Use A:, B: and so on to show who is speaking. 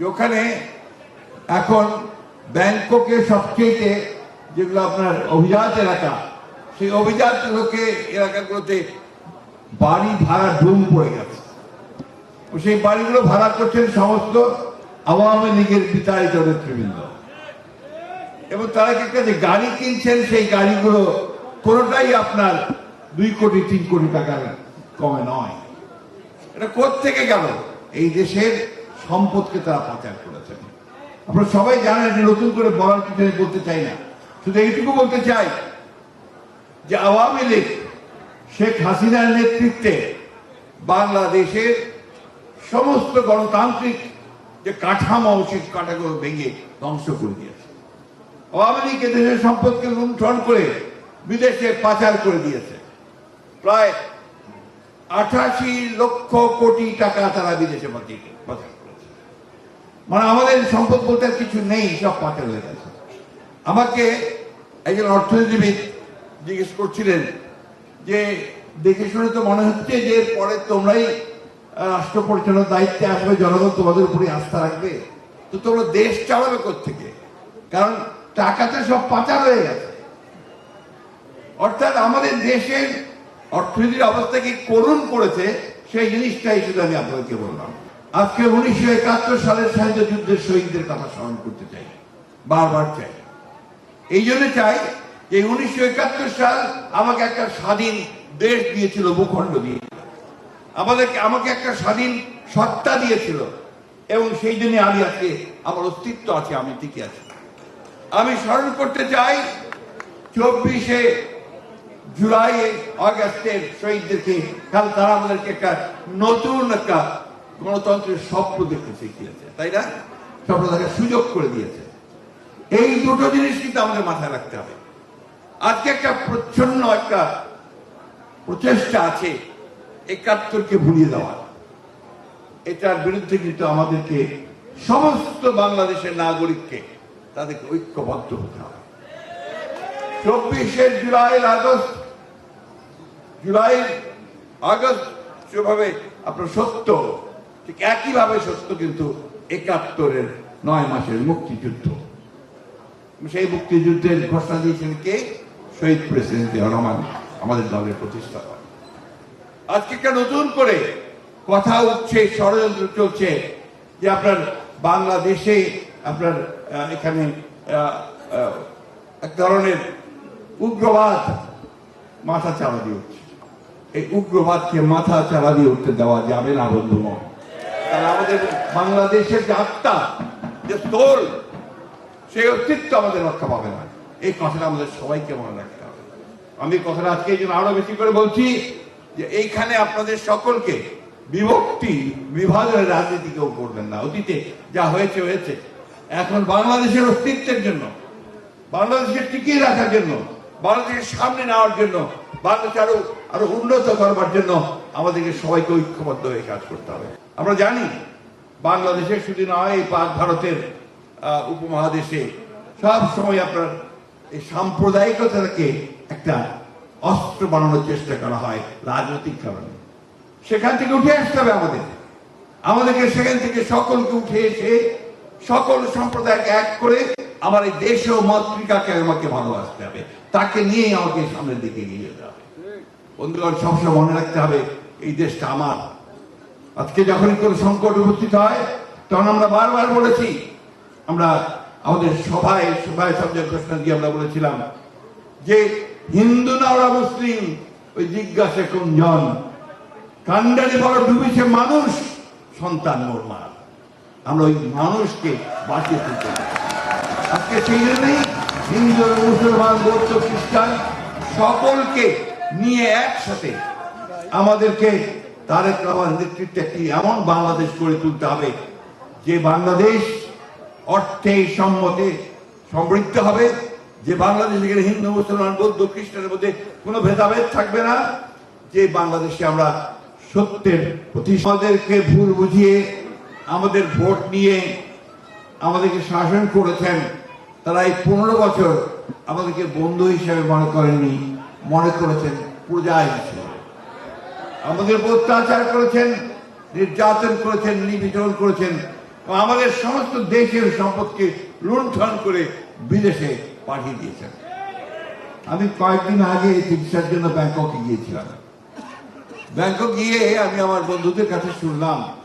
A: যে ওখানে এখন ব্যাংককে সবচেয়ে যেগুলো আপনার অভিজাত এলাকা, সেই অভিজাত লোকে এলাকাগুলোতে বাড়ি ভাড়া ডুম পড়ে গেছে। সেই বাড়িগুলো ভাড়া করছেন সমস্ত আওয়ামী লীগের বিতাড়িত নেতৃবৃন্দ। এবং তারা কি যে গাড়ি কিনছেন, সেই গাড়িগুলো কোনোটাই আপনার দুই কোটি, তিন কোটি টাকার কমে নয়। এটা থেকে গেল? এই দেশের সম্পদকে তারা পাচার করেছেন। আপনারা সবাই জানেন যে নতুন করে বলার কিছু বলতে চাই না। শুধু এইটুকু বলতে চাই যে আওয়ামী লীগ, শেখ হাসিনার নেতৃত্বে বাংলাদেশের সমস্ত গণতান্ত্রিক যে কাঠামো সেই কাঠাগুলো ভেঙে ধ্বংস করে দিয়েছে। আওয়ামী লীগ দেশের সম্পদকে লুণ্ঠন করে বিদেশে পাচার করে দিয়েছে। প্রায় আঠাশি লক্ষ কোটি টাকা তারা বিদেশে পাঠিয়ে করেছে মানে আমাদের সম্পদ বলতে আর কিছু নেই, সব পাচার হয়ে গেছে। আমাকে একজন অর্থনীতিবিদ জিজ্ঞেস করছিলেন যে, দেখে শুনে তো মনে হচ্ছে যে পরে তোমরাই রাষ্ট্র পরিচালনার দায়িত্বে আসবে, জনগণ তোমাদের উপরে আস্থা রাখবে। তো তোমরা দেশ চালাবে থেকে কারণ টাকাতে সব পাচার হয়ে গেছে। অর্থাৎ আমাদের দেশের অর্থনীতির অবস্থা কি করুণ করেছে, সেই জিনিসটাই শুধু আমি আপনাদেরকে বললাম। আজকে উনিশশো একাত্তর সালের স্বাধীনতা যুদ্ধের শহীদদের কথা স্মরণ করতে চাই। বারবার চাই। এই জন্য চাই যে উনিশশো একাত্তর সাল আমাকে একটা স্বাধীন দেশ দিয়েছিল ভূখণ্ড দিয়ে। আমাদেরকে, আমাকে একটা স্বাধীন সত্তা দিয়েছিল এবং সেই জন্য আমি আজকে আমার অস্তিত্ব আছে, আমি টিকে আছি। আমি স্মরণ করতে চাই চব্বিশে জুলাই আগস্টের শহীদদেরকে, কারণ তারা আমাদেরকে একটা নতুন একটা গণতন্ত্রের স্বপ্ন দেখতে শিখিয়েছে, তাই না? স্বপ্ন দেখার সুযোগ করে দিয়েছে। এই দুটো জিনিস কিন্তু আমাদের মাথায় রাখতে হবে। আজকে একটা প্রচ্ছন্ন একটা প্রচেষ্টা আছে একাত্তরকে ভুলিয়ে দেওয়ার। এটার বিরুদ্ধে কিন্তু আমাদেরকে সমস্ত বাংলাদেশের নাগরিককে তাদেরকে ঐক্যবদ্ধ হতে হবে। চব্বিশে জুলাই, আগস্ট জুলাই, আগস্ট যেভাবে আপনার সত্য ঠিক একইভাবে সত্য কিন্তু একাত্তরের নয় মাসের মুক্তিযুদ্ধ। সেই মুক্তিযুদ্ধের ঘোষণা দিয়েছেন কে? শহীদ প্রেসিডেন্ট রহমান, আমাদের দলের প্রতিষ্ঠাতা। আজকে একটা নতুন করে কথা উঠছে, ষড়যন্ত্র চলছে যে আপনার বাংলাদেশে আপনার এখানে এক ধরনের উগ্রবাদ মাথা চালা দিয়ে উঠছে। এই উগ্রবাদকে মাথা চালা দিয়ে উঠতে দেওয়া যাবে না, বন্ধুগণ। কারণ আমাদের বাংলাদেশের যে আত্মা, যে স্থল সেই অস্তিত্ব আমাদের রক্ষা পাবে না। এই কথাটা আমাদের সবাইকে মনে রাখতে হবে। আমি কথাটা আজকে এই জন্য আরও বেশি করে বলছি যে এইখানে আপনাদের সকলকে বিভক্তি, বিভাজনের রাজনীতি কেউ করবেন না। অতীতে যা হয়েছে হয়েছে। এখন বাংলাদেশের অস্তিত্বের জন্য, বাংলাদেশকে টিকিয়ে রাখার জন্য বাংলাদেশের সামনে নেওয়ার জন্য বাংলাদেশ আরও আরও উন্নত করবার জন্য আমাদেরকে সবাইকে ঐক্যবদ্ধ হয়ে কাজ করতে হবে। আমরা জানি, বাংলাদেশে শুধু নয়, এই পাক ভারতের উপমহাদেশে সব সময় আপনার এই সাম্প্রদায়িকতাকে একটা অস্ত্র বানানোর চেষ্টা করা হয় রাজনৈতিক কারণে। সেখান থেকে উঠে আসতে হবে আমাদের। আমাদেরকে সেখান থেকে সকলকে উঠে এসে সকল সম্প্রদায়কে এক করে আমার এই দেশ ও মাতৃকাকে আমাকে ভালোবাসতে হবে। তাকে নিয়েই আমাকে সামনের দিকে এগিয়ে যেতে হবে। বন্ধুগণ, সবসময় মনে রাখতে হবে, এই দেশটা আমার। আজকে যখনই কোনো সংকট উপস্থিত হয়, তখন আমরা বারবার বলেছি, আমরা আমাদের সভায় সভায় সব ঘোষণা দিয়ে আমরা বলেছিলাম যে, হিন্দু না ওরা মুসলিম? ওই জিজ্ঞাসা কোনজন কান্ডারি বড় ডুবেছে মানুষ, সন্তান মোর মা। আমরা ওই মানুষকে বাঁচিয়ে তুলতে। আজকে সেই জন্যই হিন্দু মুসলমান বৌদ্ধ খ্রিস্টান সকলকে নিয়ে একসাথে আমাদেরকে তারেক রহমান নেতৃত্বে একটি এমন বাংলাদেশ গড়ে তুলতে হবে যে বাংলাদেশ অর্থে, সম্মতে সমৃদ্ধ হবে, যে বাংলাদেশ এখানে হিন্দু, মুসলমান, বৌদ্ধ, খ্রিস্টানের মধ্যে কোনো ভেদাভেদ থাকবে না, যে বাংলাদেশে আমরা সত্যের প্রতি আমাদেরকে ভুল বুঝিয়ে, আমাদের ভোট নিয়ে আমাদেরকে শাসন করেছেন, তারা এই পনেরো বছর আমাদেরকে বন্ধু হিসেবে মনে করেননি। মনে করেছেন প্রজা হিসেবে আমাদের অত্যাচার করেছেন, নির্যাতন করেছেন, নিপীড়ন করেছেন আমাদের সমস্ত দেশের সম্পদকে লুণ্ঠন করে বিদেশে পাঠিয়ে দিয়েছেন। আমি কয়েকদিন আগে চিকিৎসার জন্য ব্যাংককে গিয়েছিলাম। ব্যাংকক গিয়ে আমি আমার বন্ধুদের কাছে শুনলাম